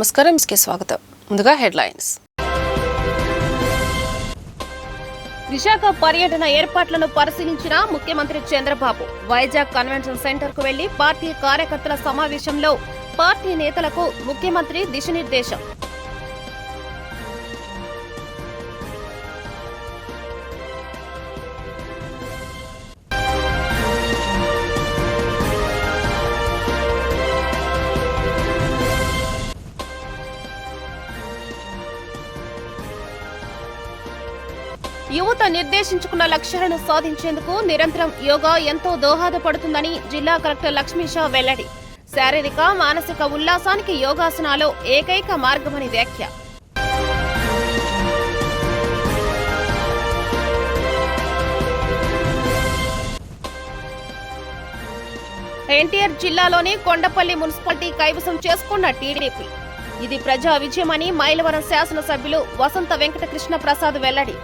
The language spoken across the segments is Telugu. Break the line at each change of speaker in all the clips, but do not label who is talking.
నమస్కారం కి స్వాగతం. ముందుగా హెడ్లైన్స్. విశాఖ పర్యటన ఏర్పాట్లను పరిశీలించిన ముఖ్యమంత్రి చంద్రబాబు వైజాగ్ కన్వెన్షన్ సెంటర్కు వెళ్ళి పార్టీ కార్యకర్తల సమావేశంలో పార్టీ నేతలకు ముఖ్యమంత్రి దిశనిర్దేశం యువత నిర్దేశించుకున్న లక్ష్యాలను సాధించేందుకు నిరంతరం యోగా ఎంతో దోహదపడుతుందని జిల్లా కలెక్టర్ లక్ష్మీషా వెల్లడి. శారీరక మానసిక ఉల్లాసానికి యోగాసనాలు ఏకైక మార్గమని వ్యాఖ్య. ఎన్టీఆర్ జిల్లాలోని కొండపల్లి మున్సిపాలిటీ కైవసం చేసుకున్న టీడీపీ. ఇది ప్రజా విజయమని మైలవరం శాసనసభ్యులు వసంత వెంకటకృష్ణ ప్రసాద్ వెల్లడి.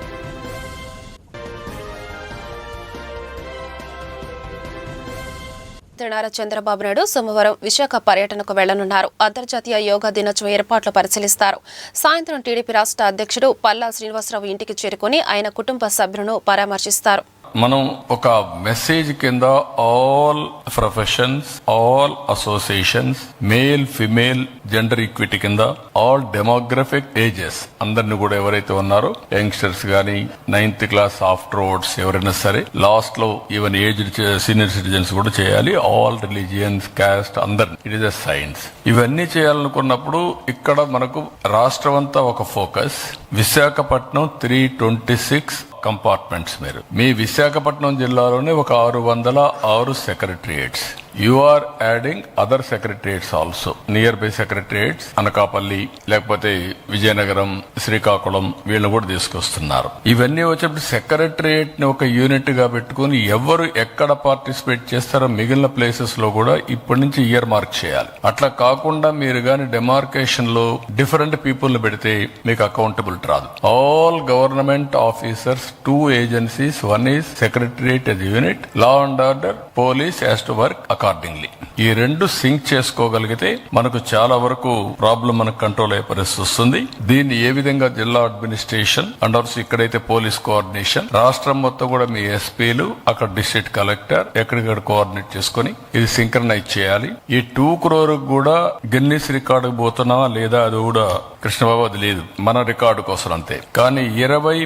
నారా చంద్రబాబు నాయుడు సోమవారం విశాఖ పర్యటనకు వెళ్ళనున్నారు. అంతర్జాతీయ యోగా దినోత్సవ ఏర్పాట్లు పరిశీలిస్తారు. సాయంత్రం టీడీపీ రాష్ట్ర అధ్యక్షుడు పల్లా శ్రీనివాసరావు ఇంటికి చేరుకుని ఆయన కుటుంబ సభ్యులను పరామర్శిస్తారు.
మనం ఒక మెసేజ్ కింద all professions all associations male female gender equity కింద ఆల్ డెమోగ్రఫిక్ ఏజెస్ అందరిని కూడా ఎవరైతే ఉన్నారో యంగ్స్టర్స్ గానీ నైన్త్ క్లాస్ ఆఫ్టర్ వర్డ్స్ ఎవరైనా సరే లాస్ట్లో ఈవెన్ ఏజ్ సీనియర్ సిటిజన్స్ కూడా చేయాలి. ఆల్ రిలీజియన్స్ కాస్ట్ అందరిని. ఇట్ ఇస్ అ సైన్స్ ఇవన్నీ చేయాలనుకున్నప్పుడు ఇక్కడ మనకు రాష్ట్రం అంతా ఒక focus Visakhapatnam three twenty six compartments మీరు. మీ విశాఖపట్నం జిల్లాలోనే ఒక ఆరు వందల ఆరు secretariats. You are adding other secretariats also near by secretariats Anakapalli లేకపోతే విజయనగరం శ్రీకాకుళం వీళ్ళని కూడా తీసుకొస్తున్నారు. ఇవన్నీ వచ్చేప్పుడు సెక్రటరియేట్ని ఒక యూనిట్గా పెట్టుకుని ఎవరు ఎక్కడ పార్టిసిపేట్ చేస్తారో మిగిలిన ప్లేసెస్లో కూడా ఇప్పటి నుంచి ఇయర్ మార్క్ చేయాలి. అట్లా కాకుండా మీరు గాని డెమార్కేషన్లో డిఫరెంట్ పీపుల్ని పెడితే మీకు అకౌంటబిలిటీ రాదు. All government officers two agencies one is secretariat S unit law and order police has to work accordingly ఈ రెండు సింక్ చేసుకోగలిగితే మనకు చాలా వరకు ప్రాబ్లం మనకు కంట్రోల్ అయ్యే పరిస్థితి వస్తుంది. దీన్ని ఏ విధంగా జిల్లా అడ్మినిస్ట్రేషన్ అండ్ ఆల్సో ఇక్కడైతే పోలీస్ కోఆర్డినేషన్ రాష్ట్రం మొత్తం కూడా మీ ఎస్పీలు అక్కడ డిస్ట్రిక్ట్ కలెక్టర్ ఎక్కడికక్కడ కోఆర్డినేట్ చేసుకుని ఇది సింక్రనైజ్ చేయాలి. ఈ టూ క్రోర్ కూడా గిన్నీస్ రికార్డు పోతున్నావా లేదా అది కూడా కృష్ణబాబు అది లేదు. మన రికార్డు కోసం అంతే. కానీ ఇరవై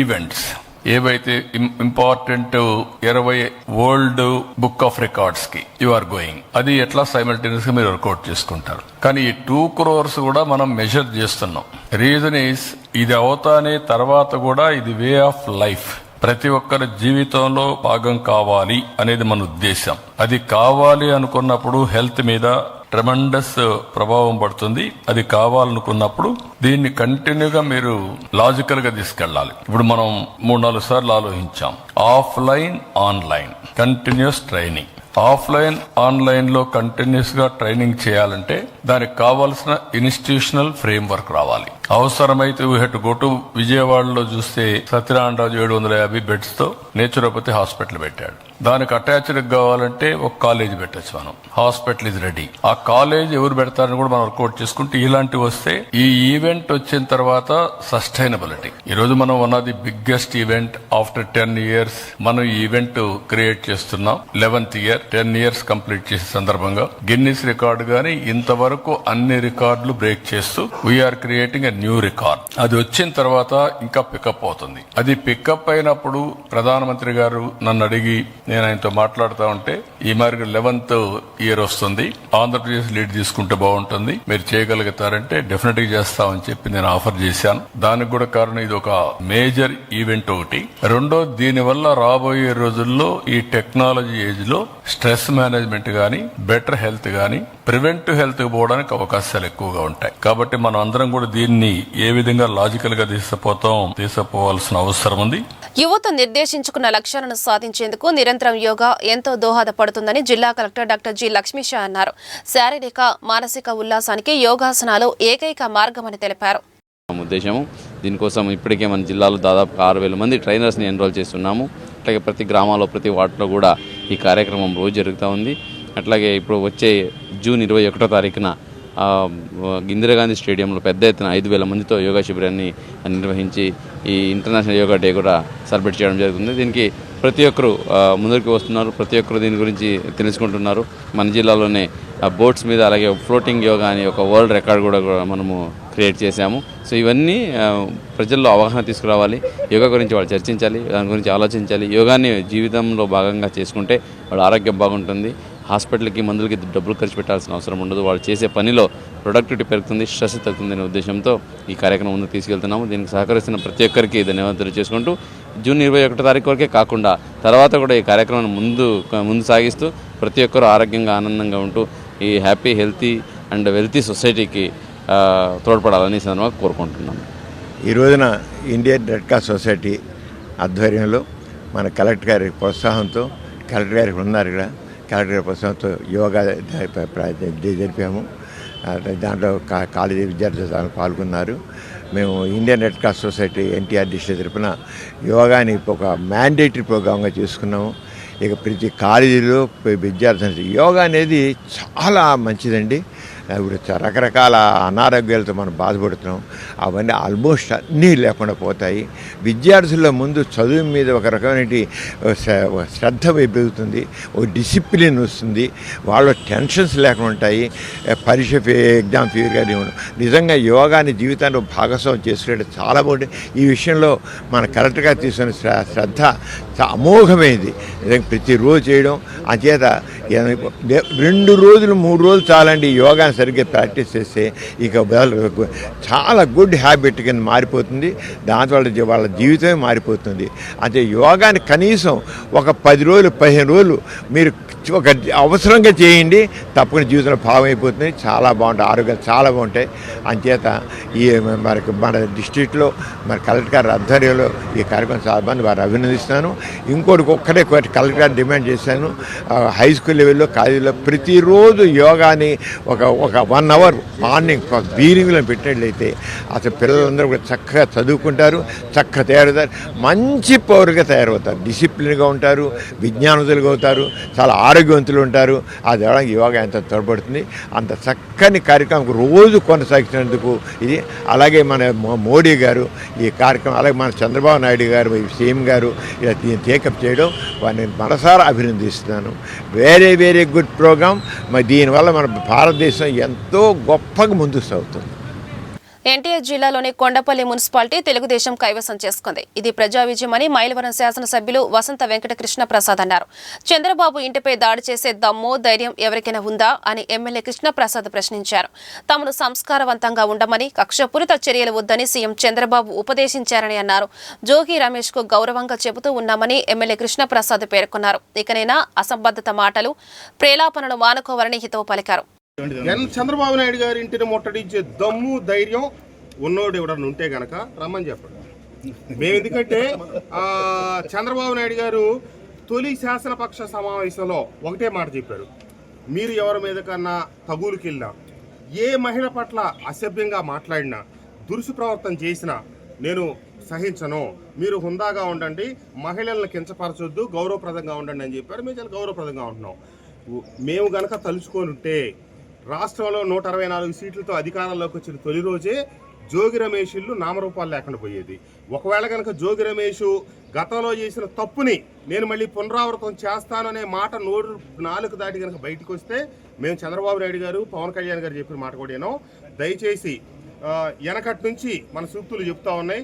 ఈవెంట్స్ ఏవైతే ఇంపార్టెంట్ ఇరవై వరల్డ్ బుక్ ఆఫ్ రికార్డ్స్కి యు ఆర్ గోయింగ్ అది ఎట్లా సైమల్టేనియస్గా మీరు వర్కౌట్ చేసుకుంటారు. కానీ ఈ టూ క్రోర్స్ కూడా మనం మెజర్ చేస్తున్నాం. రీజన్ ఈస్ ఇది అవుతానే తర్వాత కూడా ఇది వే ఆఫ్ లైఫ్ ప్రతి ఒక్కరి జీవితంలో భాగం కావాలి అనేది మన ఉద్దేశం అది కావాలి అనుకున్నప్పుడు హెల్త్ మీద ట్రెమండస్ ప్రభావం పడుతుంది. అది కావాలనుకున్నప్పుడు దీన్ని కంటిన్యూగా మీరు లాజికల్గా తీసుకెళ్ళాలి. ఇప్పుడు మనం మూడు నాలుగు సార్లు ఆలోచించాం. Offline online continuous training offline ఆన్లైన్లో కంటిన్యూస్గా ట్రైనింగ్ చేయాలంటే దానికి కావాల్సిన ఇన్స్టిట్యూషనల్ ఫ్రేమ్ వర్క్ రావాలి. అవసరమైతే వీ హెట్ గో టు విజయవాడలో చూస్తే సత్యనారాయణరాజు ఏడు వందల యాభై బెడ్స్తో నేచురోపతి హాస్పిటల్ పెట్టాడు. దానికి అటాచ్డ్ కావాలంటే ఒక కాలేజ్ పెట్టచ్చు మనం. హాస్పిటల్ ఇస్ రెడీ ఆ కాలేజ్ ఎవరు పెడతారని కూడా మనం వర్కౌట్ చేసుకుంటే ఇలాంటివి వస్తే ఈ ఈవెంట్ వచ్చిన తర్వాత సస్టైనబిలిటీ. ఈ రోజు మనం one of the biggest event after ten years మనం ఈ ఈవెంట్ క్రియేట్ చేస్తున్నాం. Eleventh year ten years complete చేసే సందర్భంగా. గిన్నిస్ రికార్డు గాని ఇంతవరకు అన్ని రికార్డులు బ్రేక్ చేస్తూ we're creating a new record అది వచ్చిన తర్వాత ఇంకా పికప్ అవుతుంది. అది పికప్ అయినప్పుడు ప్రధానమంత్రి గారు నన్ను అడిగి నేను ఆయనతో మాట్లాడుతూ ఉంటే ఈ మార్గం లెవెన్త్ ఇయర్ వస్తుంది. ఆంధ్రప్రదేశ్ లీడ్ తీసుకుంటే బాగుంటుంది. మీరు చేయగలుగుతారంటే డెఫినెట్గా చేస్తామని చెప్పి నేను ఆఫర్ చేశాను. దానికి కూడా కారణం ఇది ఒక మేజర్ ఈవెంట్ ఒకటి. రెండో దీని వల్ల రాబోయే రోజుల్లో ఈ టెక్నాలజీ ఏజ్లో స్ట్రెస్ మేనేజ్మెంట్ గాని బెటర్ హెల్త్ గాని ప్రివెంట్ హెల్త్ పోవడానికి అవకాశాలు ఎక్కువగా ఉంటాయి. కాబట్టి మనం అందరం కూడా దీన్ని ఏ విధంగా లాజికల్గా తీసుకుపోతాం తీసుకుపోవాల్సిన అవసరం ఉంది.
యువత నిర్దేశించుకున్న లక్ష్యాలను సాధించేందుకు నిరంతరం యోగా ఎంతో దోహదపడుతుందని జిల్లా కలెక్టర్ డాక్టర్ జి లక్ష్మీషా అన్నారు. శారీరక మానసిక ఉల్లాసానికి యోగాసనాలు ఏకైక మార్గమని తెలిపారు.
ఉద్దేశము దీనికోసం ఇప్పటికే మన జిల్లాలో దాదాపు ఆరు వేల మంది ట్రైనర్స్ని ఎన్రోల్ చేస్తున్నాము. అట్లాగే ప్రతి గ్రామాల్లో ప్రతి వార్డులో కూడా ఈ కార్యక్రమం రోజు జరుగుతూ ఉంది. అట్లాగే ఇప్పుడు వచ్చే జూన్ ఇరవై ఒకటో తారీఖున ఇందిరాగాంధీ స్టేడియంలో పెద్ద ఎత్తున ఐదు వేల మందితో యోగా శిబిరాన్ని నిర్వహించి ఈ ఇంటర్నేషనల్ యోగా డే కూడా సెలబ్రేట్ చేయడం జరుగుతుంది. దీనికి ప్రతి ఒక్కరు ముందరికి వస్తున్నారు. ప్రతి ఒక్కరు దీని గురించి తెలుసుకుంటున్నారు. మన జిల్లాలోనే బోట్స్ మీద అలాగే ఫ్లోటింగ్ యోగా అని ఒక వరల్డ్ రికార్డ్ కూడా కూడా మనము క్రియేట్ చేశాము. సో ఇవన్నీ ప్రజల్లో అవగాహన తీసుకురావాలి. యోగా గురించి వాళ్ళు చర్చించాలి దాని గురించి ఆలోచించాలి. యోగాని జీవితంలో భాగంగా చేసుకుంటే వాళ్ళ ఆరోగ్యం బాగుంటుంది. హాస్పిటల్కి మందులకి డబ్బులు ఖర్చు పెట్టాల్సిన అవసరం ఉండదు. వాళ్ళు చేసే పనిలో ప్రొడక్టివిటీ పెరుగుతుంది స్ట్రెస్ తగ్గుతుంది అనే ఉద్దేశంతో ఈ కార్యక్రమం ముందుకు తీసుకెళ్తున్నాము. దీనికి సహకరిస్తున్న ప్రతి ఒక్కరికి ధన్యవాదాలు చేసుకుంటూ జూన్ ఇరవై ఒకటో తారీఖు వరకే కాకుండా తర్వాత కూడా ఈ కార్యక్రమాన్ని ముందు ముందు సాగిస్తూ ప్రతి ఒక్కరూ ఆరోగ్యంగా ఆనందంగా ఉంటూ ఈ హ్యాపీ హెల్తీ అండ్ వెల్తీ సొసైటీకి తోడ్పడాలని సందర్భంగా కోరుకుంటున్నాను
ఈ రోజున ఇండియన్ రెడ్ క్రాస్ సొసైటీ ఆధ్వర్యంలో మన కలెక్టర్ గారి ప్రోత్సాహంతో కలెక్టర్ గారికి ఉన్నారు ఇక్కడ కలెక్టర్ గారి ప్రోత్సాహంతో యోగా జరిపాము. దాంట్లో కా- కాలేజీ విద్యార్థులు పాల్గొన్నారు. మేము Indian red cross society NTR district తరపున యోగాని ఒక మ్యాండేటరీ ప్రోగ్రామ్గా చేసుకున్నాము. ఇక ప్రతి కాలేజీలో విద్యార్థులు యోగా అనేది చాలా మంచిదండి. ఇప్పుడు రకరకాల అనారోగ్యాలతో మనం బాధపడుతున్నాం. అవన్నీ ఆల్మోస్ట్ అన్నీ లేకుండా పోతాయి. విద్యార్థుల ముందు చదువు మీద ఒక రకమైన శ్రద్ధ పెరుగుతుంది. ఒక డిసిప్లిన్ వస్తుంది. వాళ్ళ టెన్షన్స్ లేకుండా ఉంటాయి. పరీక్ష ఫీ ఎగ్జామ్ ఫీర్ కానీ నిజంగా యోగాని జీవితాన్ని భాగస్వామ్యం చేసుకునే చాలా బాగుంటుంది ఈ విషయంలో మన కరెక్ట్గా తీసుకున్న శ్ర- శ్రద్ధ అమోఘమైంది. ప్రతిరోజు చేయడం. అంచేత రెండు రోజులు మూడు రోజులు చాలండి యోగా యోగాని సరిగ్గా ప్రాక్టీస్ చేస్తే ఇక చాలా గుడ్ హ్యాబిట్ కింద మారిపోతుంది. దానివల్ల వాళ్ళ జీవితమే మారిపోతుంది. అంటే యోగాని కనీసం ఒక పది రోజులు పదిహేను రోజులు మీరు ఒక అవసరంగా చేయండి తప్పకుండా జీవితంలో భాగం అయిపోతుంది. చాలా బాగుంటాయి ఆరోగ్యాలు చాలా బాగుంటాయి. అంచేత ఈ మనకి మన డిస్టిక్లో మన కలెక్టర్ గారి ఆధ్వర్యంలో ఈ కార్యక్రమం చాలా మంది వారు అభినందిస్తున్నాను. ఇంకోటి ఒక్కటే కలెక్టర్ గారు డిమాండ్ చేశాను. హై స్కూల్ లెవెల్లో కాలేజీలో ప్రతిరోజు యోగాని ఒక ఒక వన్ అవర్ మార్నింగ్ బీరింగ్లో పెట్టినట్లయితే అసలు పిల్లలందరూ కూడా చక్కగా చదువుకుంటారు చక్కగా తయారవుతారు. మంచి పౌరుగా తయారవుతారు. డిసిప్లిన్గా ఉంటారు విజ్ఞానతులుగా అవుతారు. చాలా ఆరోగ్యవంతులు ఉంటారు. అది అవడానికి యోగా ఎంత తోడ్పడుతుంది అంత చక్కని కార్యక్రమం రోజు కొనసాగించినందుకు ఇది. అలాగే మన మోడీ గారు ఈ కార్యక్రమం అలాగే మన చంద్రబాబు నాయుడు గారు సీఎం గారు ఇలా దీన్ని టేకప్ చేయడం వారిని మనసారా అభినందిస్తున్నాను. వెరీ వెరీ గుడ్ ప్రోగ్రామ్ మరి దీనివల్ల మన భారతదేశం ఎంతో గొప్పగా ముందుకు సాగుతుంది.
ఎన్టీఆర్ జిల్లాలోని కొండపల్లి మున్సిపాలిటీ తెలుగుదేశం కైవసం చేసుకుంది. ఇది ప్రజా విజయమని మైలవరం శాసనసభ్యులు వసంత వెంకటకృష్ణ ప్రసాద్ అన్నారు. చంద్రబాబు ఇంటిపై దాడి చేసే దమ్ము ధైర్యం ఎవరికైనా ఉందా అని ఎమ్మెల్యే కృష్ణప్రసాద్ ప్రశ్నించారు. తమను సంస్కారవంతంగా ఉండమని కక్షపూరిత చర్యలు వద్దని సీఎం చంద్రబాబు ఉపదేశించారని అన్నారు. జోగి రమేష్కు గౌరవంగా చెబుతూ ఉన్నామని ఎమ్మెల్యే కృష్ణప్రసాద్ పేర్కొన్నారు. ఇకనైనా అసంబద్ధత మాటలు ప్రేలాపనలు మానుకోవాలని హితవు పలికారు.
ఎన్ చంద్రబాబు నాయుడు గారి ఇంటిని ముట్టడించే దమ్ము ధైర్యం ఉన్నోడు ఎవడన్నా ఉంటే గనక రమ్మని చెప్పండి. మేము ఎందుకంటే చంద్రబాబు నాయుడు గారు తొలి శాసనపక్ష సమావేశంలో ఒకటే మాట చెప్పారు. మీరు ఎవరి మీద కన్నా తగులుకెళ్ళినా ఏ మహిళ పట్ల అసభ్యంగా మాట్లాడినా దురుసు ప్రవర్తన చేసినా నేను సహించను. మీరు హుందాగా ఉండండి మహిళలను కించపరచొద్దు గౌరవప్రదంగా ఉండండి అని చెప్పారు. మేము చాలా గౌరవప్రదంగా ఉంటున్నాం. మేము గనక తలుచుకొని ఉంటే రాష్ట్రంలో నూట అరవై నాలుగు సీట్లతో అధికారంలోకి వచ్చిన తొలి రోజే జోగి రమేష్ ఇల్లు నామరూపాలు లేకుండా పోయేది. ఒకవేళ కనుక జోగి రమేష్ గతంలో చేసిన తప్పుని నేను మళ్ళీ పునరావృతం చేస్తాననే మాట నోరు నాలుగు దాటి కనుక బయటకు వస్తే మేము చంద్రబాబు నాయుడు గారు పవన్ కళ్యాణ్ గారు చెప్పిన మాట కూడా దయచేసి వెనకటి నుంచి మన సూక్తులు చెప్తా ఉన్నాయి.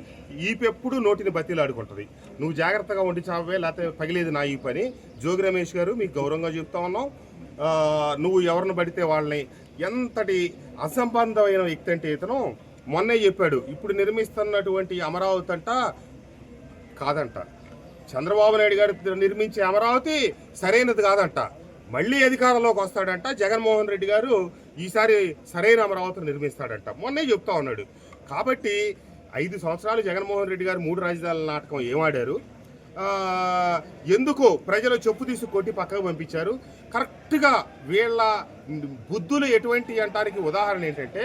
ఈపెప్పుడు నోటిని బతిలాడుకుంటుంది. నువ్వు జాగ్రత్తగా ఉండి చావే లేకపోతే పగిలేదు నా ఈ పని. జోగి రమేష్ గారు మీకు గౌరవంగా చెప్తా ఉన్నాం. నువ్వు ఎవరిని పడితే వాళ్ళని ఎంతటి అసంబంధమైన వ్యక్తి అంటే ఇతను? మొన్నే చెప్పాడు ఇప్పుడు నిర్మిస్తున్నటువంటి అమరావతి అంట కాదంట. చంద్రబాబు నాయుడు గారు నిర్మించే అమరావతి సరైనది కాదంట. మళ్ళీ అధికారంలోకి వస్తాడంట జగన్మోహన్ రెడ్డి గారు ఈసారి సరైన అమరావతిని నిర్మిస్తాడంట. మొన్నే చెప్తా ఉన్నాడు. కాబట్టి ఐదు సంవత్సరాలు జగన్మోహన్ రెడ్డి గారు మూడు రాజధానుల నాటకం ఏమాడారు ఎందుకు ప్రజలు చెప్పు తీసి కొట్టి పక్కకు పంపించారు. కరెక్ట్గా వీళ్ళ బుద్ధులు ఎటువంటి అంటానికి ఉదాహరణ ఏంటంటే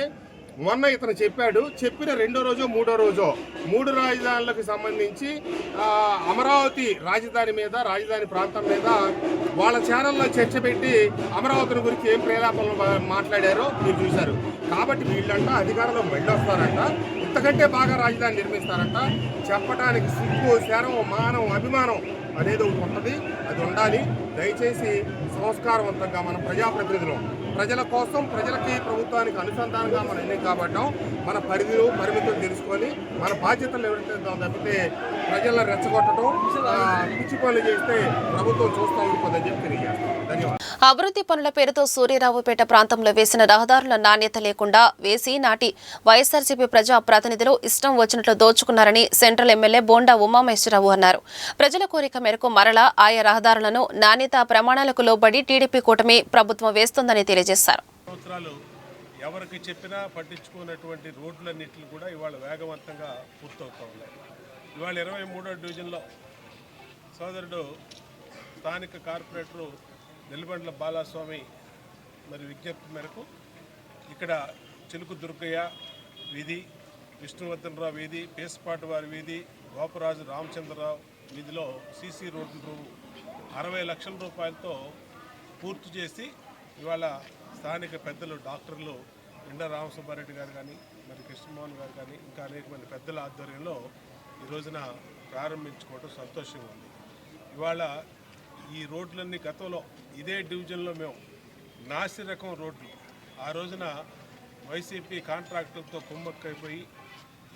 మొన్న ఇతను చెప్పాడు చెప్పిన రెండో రోజో మూడో రోజో మూడు రాజధానులకు సంబంధించి అమరావతి రాజధాని మీద రాజధాని ప్రాంతం మీద వాళ్ళ ఛానల్లో చర్చ పెట్టి అమరావతిని గురించి ఏం ప్రేలాపనలు మాట్లాడారో మీరు చూశారు. కాబట్టి వీళ్ళంట అధికారంలో మళ్ళీ వస్తారంట అంతకంటే బాగా రాజధాని నిర్మిస్తారంట. చెప్పడానికి సిగ్గు శరం మానం అభిమానం అనేది ఒకటి ఉంటుంది. అది ఉండాలి. దయచేసి సంస్కారవంతంగా మన ప్రజాప్రతినిధులు ప్రజల కోసం ప్రజలకి ప్రభుత్వానికి అనుసంధానంగా మనం ఎన్ని కాబట్టాం మన పరిధులు పరిమితులు తెలుసుకొని మన బాధ్యతలు ఎవరైతే తప్పితే ప్రజలను రెచ్చగొట్టడం పిచ్చి పనులు చేస్తే ప్రభుత్వం చూస్తూ ఉండిపోతుందని చెప్పి తెలియజేస్తాం. ధన్యవాదాలు.
అభివృద్ధి పనుల పేరుతో సూర్యరావుపేట ప్రాంతంలో వేసిన రహదారుల నాణ్యత లేకుండా వేసి నాటి వైఎస్ఆర్సీపీ ప్రజా ప్రతినిధులు ఇష్టం వచ్చినట్లు దోచుకున్నారని సెంట్రల్ ఎమ్మెల్యే బోండా ఉమామేశ్వరరావు అన్నారు. ప్రజల కోరిక మేరకు మరలా ఆయా రహదారులను నాణ్యత ప్రమాణాలకు లోబడి టీడీపీ కూటమి ప్రభుత్వం వేస్తోందని తెలియజేశారు.
ఎవరికి చెప్పినా పట్టించుకున్నటువంటి రోడ్లన్నింటిని కూడా ఇవాళ వేగవంతంగా పూర్తవుతూ ఉన్నాయి. ఇవాళ ఇరవై మూడో డివిజన్లో సోదరుడు స్థానిక కార్పొరేటరు నెల్లిబండ్ల బాలస్వామి మరి విజ్ఞప్తి మేరకు ఇక్కడ చిలుకు దుర్గయ్య వీధి విష్ణువర్ధనరావు వీధి పేస్పాటి వారి వీధి గోపరాజు రామచంద్రరావు వీధిలో సీసీ రోడ్డు అరవై లక్షల రూపాయలతో పూర్తి చేసి ఇవాళ స్థానిక పెద్దలు డాక్టర్లు ఎండ రామసుబ్బారెడ్డి గారు కానీ మరి కృష్ణమోహన్ గారు కానీ ఇంకా అనేక మంది పెద్దల ఆధ్వర్యంలో ఈ రోజున ప్రారంభించుకోవడం సంతోషంగా ఉంది. ఇవాళ ఈ రోడ్లన్నీ గతంలో ఇదే డివిజన్లో మేము నాసి రకం రోడ్లు. ఆ రోజున వైసీపీ కాంట్రాక్టర్తో కుమ్మక్కైపోయి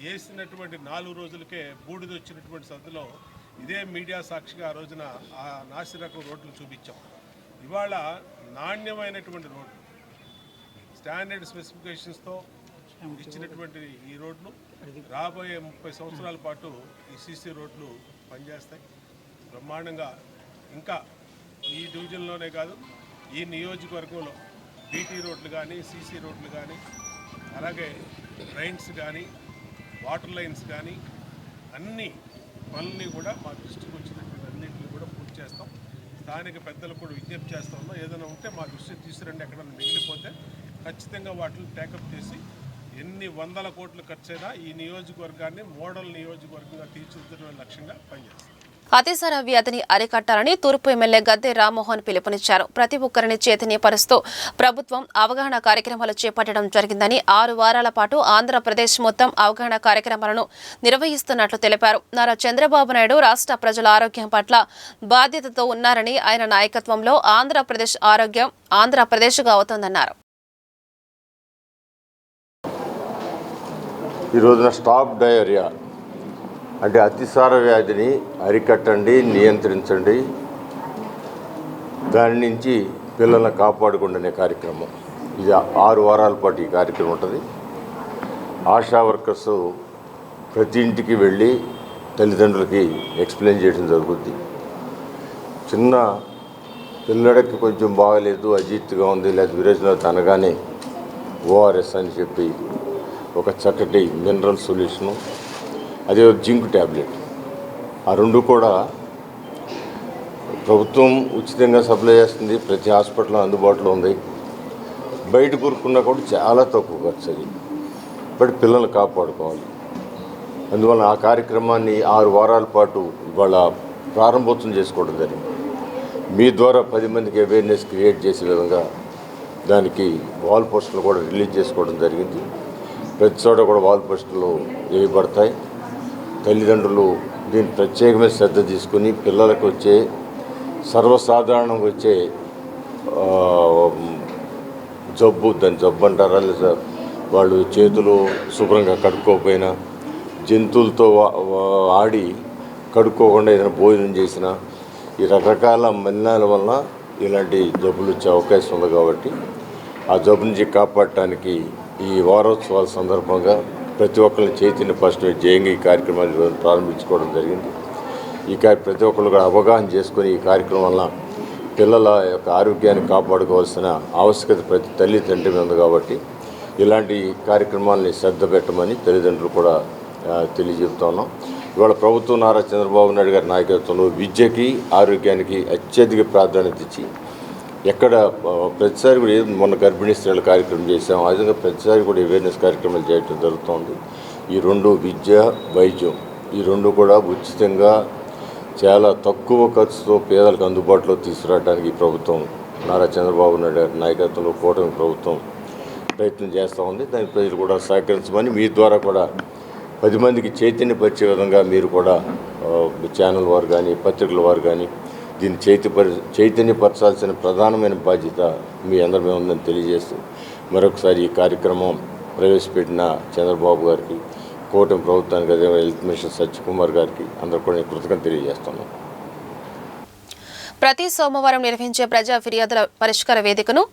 వేసినటువంటి నాలుగు రోజులకే బూడిద వచ్చినటువంటి సద్దులో ఇదే మీడియా సాక్షిగా ఆ రోజున ఆ నాసి రకం రోడ్లు చూపించాం. ఇవాళ నాణ్యమైనటువంటి రోడ్లు. స్టాండర్డ్ స్పెసిఫికేషన్స్తో ఇచ్చినటువంటి ఈ రోడ్లు రాబోయే ముప్పై సంవత్సరాల పాటు ఈ సీసీ రోడ్లు పనిచేస్తాయి. బ్రహ్మాండంగా ఇంకా ఈ డివిజన్లోనే కాదు ఈ నియోజకవర్గంలో బీటీ రోడ్లు కానీ సీసీ రోడ్లు కానీ అలాగే డ్రైన్స్ కానీ వాటర్ లైన్స్ కానీ అన్ని పనుల్ని కూడా మా దృష్టికి వచ్చినటువంటి అన్నింటిని కూడా పూర్తి చేస్తాం. స్థానిక పెద్దలకు కూడా విజ్ఞప్తి చేస్తా ఉన్నాం. ఏదైనా ఉంటే మా దృష్టికి తీసుకురండి ఎక్కడైనా మిగిలిపోతే ఖచ్చితంగా వాటిని టేకప్ చేసి ఎన్ని వందల కోట్లు ఖర్చైనా ఈ నియోజకవర్గాన్ని మోడల్ నియోజకవర్గంగా తీర్చిదిద్దడమే లక్ష్యంగా పనిచేస్తాం.
అతిసార వ్యాధిని అరికట్టాలని తూర్పు ఎమ్మెల్యే గద్దె రామ్మోహన్ పిలుపునిచ్చారు. ప్రతి ఒక్కరిని చైతన్యపరుస్తూ ప్రభుత్వం అవగాహన కార్యక్రమాలు చేపట్టడం జరిగిందని ఆరు వారాల పాటు ఆంధ్రప్రదేశ్ మొత్తం అవగాహన కార్యక్రమాలను నిర్వహిస్తున్నట్లు తెలిపారు. నారా చంద్రబాబు నాయుడు రాష్ట్ర ప్రజల ఆరోగ్యం పట్ల బాధ్యతతో ఉన్నారని ఆయన నాయకత్వంలో ఆంధ్రప్రదేశ్ ఆరోగ్యం ఆంధ్రప్రదేశ్గా అవుతోందన్నారు.
ఈ స్టాప్ డయేరియా. అంటే అతిసార వ్యాధిని అరికట్టండి నియంత్రించండి. దాని నుంచి పిల్లల్ని కాపాడుకోండి కార్యక్రమం. ఇది ఆరు వారాల పాటు ఈ కార్యక్రమం ఉంటుంది. ఆశా వర్కర్స్ ప్రతి ఇంటికి వెళ్ళి తల్లిదండ్రులకి ఎక్స్ప్లెయిన్ చేయడం జరుగుద్ది. చిన్న పిల్లడికి కొంచెం బాగలేదు అజీత్గా ఉంది లేదా విరేచన అనగానే ఓఆర్ఎస్ అని చెప్పి ఒక చక్కటి మినరల్ సొల్యూషను అదే జింక్ ట్యాబ్లెట్ ఆ రెండు కూడా ప్రభుత్వం ఉచితంగా సప్లై చేస్తుంది ప్రతి హాస్పిటల్లో అందుబాటులో ఉంది. బయట కూరుకున్నా కూడా చాలా తక్కువ ఖర్చు అది. బట్ పిల్లల్ని కాపాడుకోవాలి. అందువల్ల ఆ కార్యక్రమాన్ని ఆరు వారాల పాటు ఇవాళ ప్రారంభోత్సవం చేసుకోవడం జరిగింది. మీ ద్వారా పది మందికి అవేర్నెస్ క్రియేట్ చేసే విధంగా దానికి వాల్ పోస్టులు కూడా రిలీజ్ చేసుకోవడం జరిగింది. ప్రతి చోట కూడా వాల్ పోస్టులు వేయబడతాయి తల్లిదండ్రులు దీని ప్రత్యేకమైన శ్రద్ధ తీసుకుని పిల్లలకు వచ్చే సర్వసాధారణంగా వచ్చే జబ్బు దాని జబ్బు అంటారా లేదా వాళ్ళు చేతులు శుభ్రంగా కడుక్కోకపోయినా జంతువులతో వా- ఆడి కడుక్కోకుండా ఏదైనా భోజనం చేసినా ఈ రకరకాల మలినాల వలన ఇలాంటి జబ్బులు వచ్చే అవకాశం ఉంది కాబట్టి ఆ జబ్బు నుంచి కాపాడటానికి ఈ వారోత్సవాల సందర్భంగా ప్రతి ఒక్కరిని చైతన్య ఫస్ట్ జయంగా ఈ కార్యక్రమాన్ని ఈరోజు ప్రారంభించుకోవడం జరిగింది. ఈ ప్రతి ఒక్కరు కూడా అవగాహన చేసుకొని ఈ కార్యక్రమం వల్ల పిల్లల యొక్క ఆరోగ్యాన్ని కాపాడుకోవాల్సిన ఆవశ్యకత ప్రతి తల్లిదండ్రి ఉంది కాబట్టి ఇలాంటి కార్యక్రమాలని శ్రద్ధ పెట్టమని తల్లిదండ్రులు కూడా తెలియజెప్తా ఉన్నాం. ఇవాళ ప్రభుత్వం నారా చంద్రబాబు నాయుడు గారి నాయకత్వంలో విద్యకి ఆరోగ్యానికి అత్యధిక ప్రాధాన్యత ఇచ్చి ఎక్కడ ప్రతిసారి కూడా మొన్న గర్భిణీ స్త్రీల కార్యక్రమం చేసాం ఆ విధంగా ప్రతిసారి కూడా అవేర్నెస్ కార్యక్రమాలు చేయడం జరుగుతుంది. ఈ రెండు విద్య వైద్యం ఈ రెండు కూడా ఉచితంగా చాలా తక్కువ ఖర్చుతో పేదలకు అందుబాటులో తీసుకురావడానికి ప్రభుత్వం నారా చంద్రబాబు నాయుడు గారి నాయకత్వంలో కూటమి ప్రభుత్వం ప్రయత్నం చేస్తూ ఉంది. దానికి ప్రజలు కూడా సహకరించమని మీ ద్వారా కూడా పది మందికి చైతన్యపరిచే విధంగా మీరు కూడా ఛానల్ వారు కానీ పత్రికల వారు కానీ దీన్ని చైతపరి చైతన్యపరచాల్సిన ప్రధానమైన బాధ్యత మీ అందరి మీద ఉందని తెలియజేస్తూ మరొకసారి ఈ కార్యక్రమం ప్రవేశపెట్టిన చంద్రబాబు గారికి కూటమి ప్రభుత్వానికి అదే హెల్త్ మినిస్టర్ సత్యకుమార్ గారికి అందరూ కూడా నేను కృతజ్ఞత తెలియజేస్తున్నాను.
ప్రతి సోమవారం నిర్వహించే ప్రజా ఫిర్యాదుల పరిష్కార వేదికను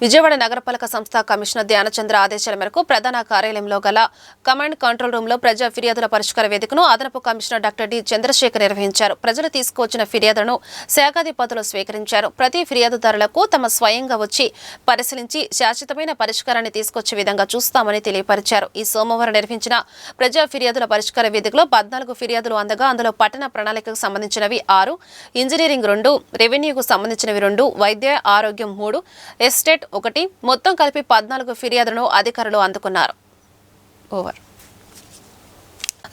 విజయవాడ నగరపాలక సంస్థ కమిషనర్ ధ్యానచంద్ర ఆదేశాల మేరకు ప్రధాన కార్యాలయంలో గల కమాండ్ కంట్రోల్ రూమ్లో ప్రజా ఫిర్యాదుల పరిష్కార వేదికను అదనపు కమిషనర్ డాక్టర్ డి చంద్రశేఖర్ నిర్వహించారు. ప్రజలు తీసుకువచ్చిన ఫిర్యాదులను శాఖాధిపతులు స్వీకరించారు. ప్రతి ఫిర్యాదుదారులకు తమ స్వయంగా వచ్చి పరిశీలించి శాశ్వతమైన పరిష్కారాన్ని తీసుకొచ్చే విధంగా చూస్తామని తెలియపరిచారు. ఈ సోమవారం నిర్వహించిన ప్రజా ఫిర్యాదుల పరిష్కార వేదికలో పద్నాలుగు ఫిర్యాదులు అందగా అందులో పట్టణ ప్రణాళికకు సంబంధించినవి ఆరు ఇంజనీరింగ్ రెండు రెవెన్యూకు సంబంధించినవి రెండు వైద్య ఆరోగ్యం మూడు ఎస్టేట్ ఒకటి. మొత్తం కలిపి పద్నాలుగు ఫిర్యాదులను అధికారులు అందుకున్నారు. ఓవర్.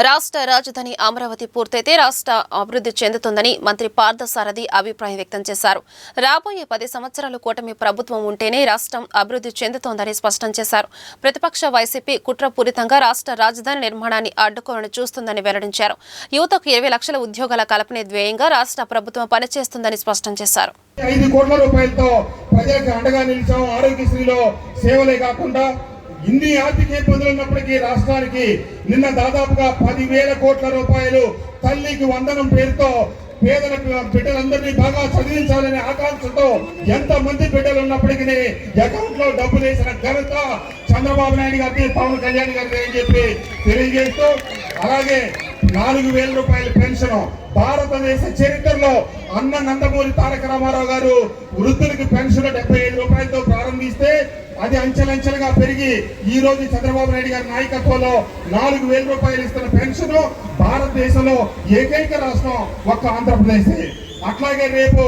రాష్ట్ర రాజధాని అమరావతి పూర్తయితే రాష్ట్ర అభివృద్ధి చెందుతుందని మంత్రి పార్థసారథి అభిప్రాయం వ్యక్తం చేశారు. రాబోయే పది సంవత్సరాలు కూటమి ప్రభుత్వం ఉంటేనే రాష్ట్రం అభివృద్ధి చెందుతోందని స్పష్టం చేశారు. ప్రతిపక్ష వైసీపీ కుట్రపూరితంగా రాష్ట్ర రాజధాని నిర్మాణాన్ని అడ్డుకోవాలని చూస్తుందని వెల్లడించారు. యువతకు ఇరవై లక్షల ఉద్యోగాల కల్పనే ధ్యేయంగా రాష్ట్ర ప్రభుత్వం పనిచేస్తుందని స్పష్టం చేశారు.
ఐదు కోట్ల రూపాయలతో ప్రజలకు అండగా నిలిచాం. ఆరోగ్యశ్రీలో సేవలే కాకుండా ఇన్ని ఆర్థిక ఇబ్బందులు ఉన్నప్పటికీ రాష్ట్రానికి నిన్న దాదాపుగా పదివేల కోట్ల రూపాయలు తల్లికి వందనం పేరుతో పేదలకు బిడ్డలందరినీ బాగా చదివించాలనే ఆకాంక్షతో ఎంత మంది బిడ్డలు ఉన్నప్పటికీ అకౌంట్లో డబ్బులు వేసిన ఘనత చంద్రబాబు నాయుడు గారికి పవన్ కళ్యాణ్ గారికి అని చెప్పి తెలియజేస్తూ అలాగే నాలుగు వేల రూపాయల పెన్షన్ భారతదేశ చరిత్రలో అన్న నందమూరి తారక రామారావు గారు వృద్ధులకు పెన్షన్ డెబ్బై ఐదు రూపాయలతో ప్రారంభిస్తే అది అంచెలంచెలుగా పెరిగి ఈ రోజు చంద్రబాబు నాయుడు గారి నాయకత్వంలో నాలుగు వేల రూపాయలు ఇస్తున్న పెన్షన్ భారతదేశంలో ఏకైక రాష్ట్రం ఒక్క ఆంధ్రప్రదేశ్. అట్లాగే రేపు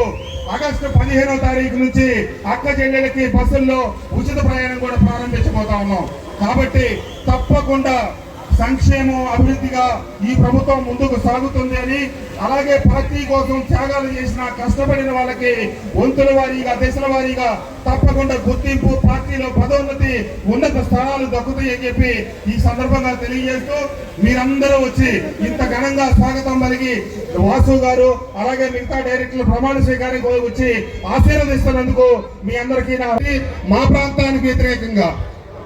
ఆగస్టు పదిహేనో తారీఖు నుంచి అక్క చెల్లెలకి బస్సుల్లో ఉచిత ప్రయాణం కూడా ప్రారంభించబోతా ఉన్నాం. కాబట్టి తప్పకుండా సంక్షేమం అభివృద్ధిగా ఈ ప్రభుత్వం ముందుకు సాగుతుంది అని అలాగే పార్టీ కోసం త్యాగాలు చేసిన కష్టపడిన వాళ్ళకి వంతుల వారీగా దశల వారీగా తప్పకుండా గుర్తింపు పార్టీలో పదోన్నతి ఉన్నత స్థానాలు దక్కుతాయని చెప్పి ఈ సందర్భంగా తెలియజేస్తూ మీరందరూ వచ్చి ఇంత ఘనంగా స్వాగతం పలికి వాసు గారు అలాగే మిగతా డైరెక్టర్లు ప్రమాణ స్వీకారం వచ్చి ఆశీర్వదిస్తున్నందుకు మీ అందరికీ నా మా ప్రాంతానికి వ్యతిరేకంగా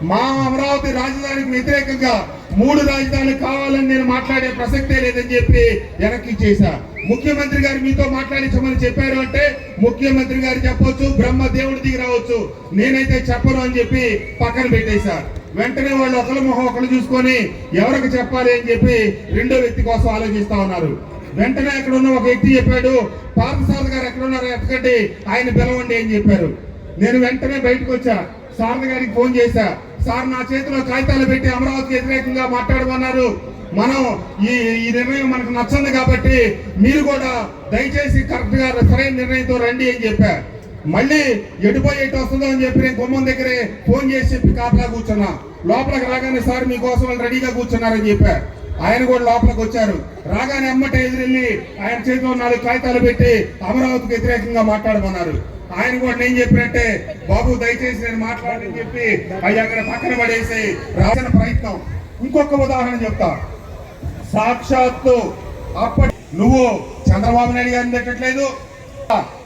మా అమరావతి రాజధానికి వ్యతిరేకంగా మూడు రాజధానులు కావాలని నేను మాట్లాడే ప్రసక్తే లేదని చెప్పి వెనక్కి చేశా. ముఖ్యమంత్రి గారు మీతో మాట్లాడించమని చెప్పారు అంటే ముఖ్యమంత్రి గారు చెప్పొచ్చు బ్రహ్మ దేవుడి దిగి రావచ్చు. నేనైతే చెప్పను అని చెప్పి పక్కన పెట్టేశా. వెంటనే వాళ్ళు ఒకరి మొహం ఒకరు చూసుకొని ఎవరికి చెప్పాలి అని చెప్పి రెండో వ్యక్తి కోసం ఆలోచిస్తా ఉన్నారు. వెంటనే అక్కడ ఉన్న ఒక వ్యక్తి చెప్పాడు పార్థసారథి గారు ఎక్కడ ఉన్నారు ఎత్తకండి ఆయన పిలవండి అని చెప్పారు. నేను వెంటనే బయటకు వచ్చా సారథి గారికి ఫోన్ చేశా. సార్ నా చేతిలో కాగితాలు పెట్టి అమరావతికి వ్యతిరేకంగా మాట్లాడమన్నారు. మనం ఈ ఈ నిర్ణయం మనకు నచ్చింది కాబట్టి మీరు కూడా దయచేసి కరెక్ట్గా సరైన నిర్ణయంతో రండి అని చెప్పా. మళ్ళీ ఎటుపోయి ఎటు వస్తుందో అని చెప్పి నేను గుమ్మం దగ్గరే ఫోన్ చేసి చెప్పి కాపలా కూర్చున్నా. లోపలికి రాగానే సార్ మీకోసం వాళ్ళు రెడీగా కూర్చున్నారని చెప్పారు ఆయన కూడా లోపలికి వచ్చారు. రాగానే అమ్మట ఎదురెళ్ళి ఆయన చేతిలో నాలుగు కాగితాలు పెట్టి అమరావతికి వ్యతిరేకంగా మాట్లాడమన్నారు. ఆయన కూడా నేను చెప్పినట్టే బాబు దయచేసి నేను మాట్లాడని చెప్పి అవి అక్కడ పక్కన పడేసి రాసిన ప్రయత్నం. ఇంకొక ఉదాహరణ చెప్తా. సాక్షాత్తు అప్పటి నువ్వు చంద్రబాబు నాయుడు గారిని తిట్టట్లేదు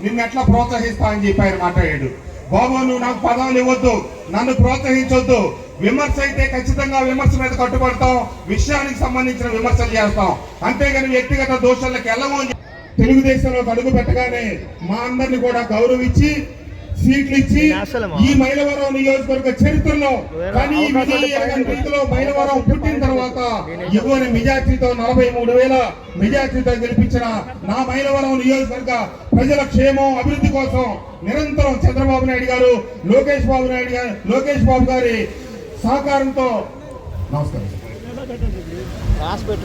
నిన్ను ఎట్లా ప్రోత్సహిస్తా అని చెప్పి ఆయన మాట్లాడాడు. బాబు నువ్వు నాకు పదవులు ఇవ్వద్దు. నన్ను ప్రోత్సహించొద్దు. విమర్శ అయితే ఖచ్చితంగా విమర్శ మీద కట్టుబడతాం. విషయానికి సంబంధించిన విమర్శలు చేస్తాం. అంతేగాని వ్యక్తిగత దోషాలకు వెళ్ళము అని చెప్పి తెలుగుదేశంలో అడుగు పెట్టగానే మా అందరిని కూడా గౌరవించి సీట్లు ఇచ్చి ఈ మైలవరం నియోజకవర్గ చరిత్రలో కానీ రీతిలో మైలవరం పుట్టిన తర్వాత ఇవ్వని మెజార్టీతో నలభై మూడు వేల మెజార్టీతో గెలిపించిన నా మైలవరం నియోజకవర్గ ప్రజల క్షేమం అభివృద్ధి కోసం నిరంతరం చంద్రబాబు నాయుడు గారు లోకేష్ బాబు నాయుడు గారు లోకేష్ బాబు గారి సహకారంతో నమస్కారం.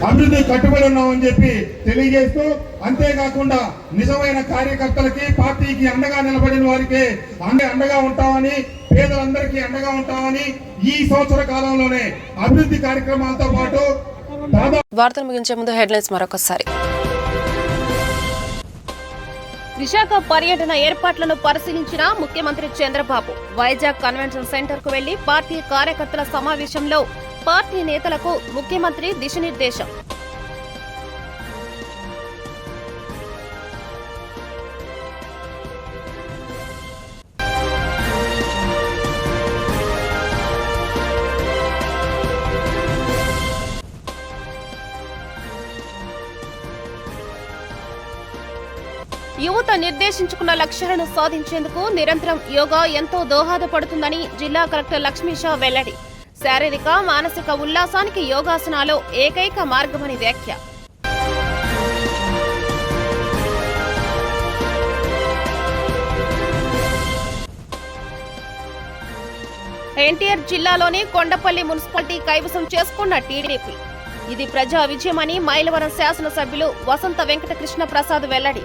అభివృద్ధి కట్టుబడి ఉన్నామని చెప్పి తెలియజేస్తూ అంతేకాకుండా నిజమైన కార్యకర్తలకి పార్టీకి అండగా నిలబడిన వారికి అండ అండగా ఉంటామని పేదలందరికీ అండగా ఉంటామని ఈ సంవత్సర కాలంలోనే అభివృద్ధి కార్యక్రమాలతో పాటు
వార్తలు ముగించే ముందు హెడ్లైన్స్ మరొకసారి.
విశాఖ పర్యటన ఏర్పాట్లను పరిశీలించిన ముఖ్యమంత్రి చంద్రబాబు వైజాగ్ కన్వెన్షన్ సెంటర్కు వెళ్ళి పార్టీ కార్యకర్తల సమావేశంలో పార్టీ నేతలకు ముఖ్యమంత్రి దిశనిర్దేశం. యువత నిర్దేశించుకున్న లక్ష్యాలను సాధించేందుకు నిరంతరం యోగా ఎంతో దోహదపడుతుందని జిల్లా కలెక్టర్ లక్ష్మీషా వెల్లడి. శారీరక మానసిక ఉల్లాసానికి యోగాసనాలు ఏకైక మార్గమని వ్యాఖ్య. ఎన్టీఆర్ జిల్లాలోని కొండపల్లి మున్సిపాలిటీ కైవసం చేసుకున్న టీడీపీ. ఇది ప్రజా విజయమని మైలవరం శాసనసభ్యులు వసంత వెంకటకృష్ణ ప్రసాద్ వెల్లడి.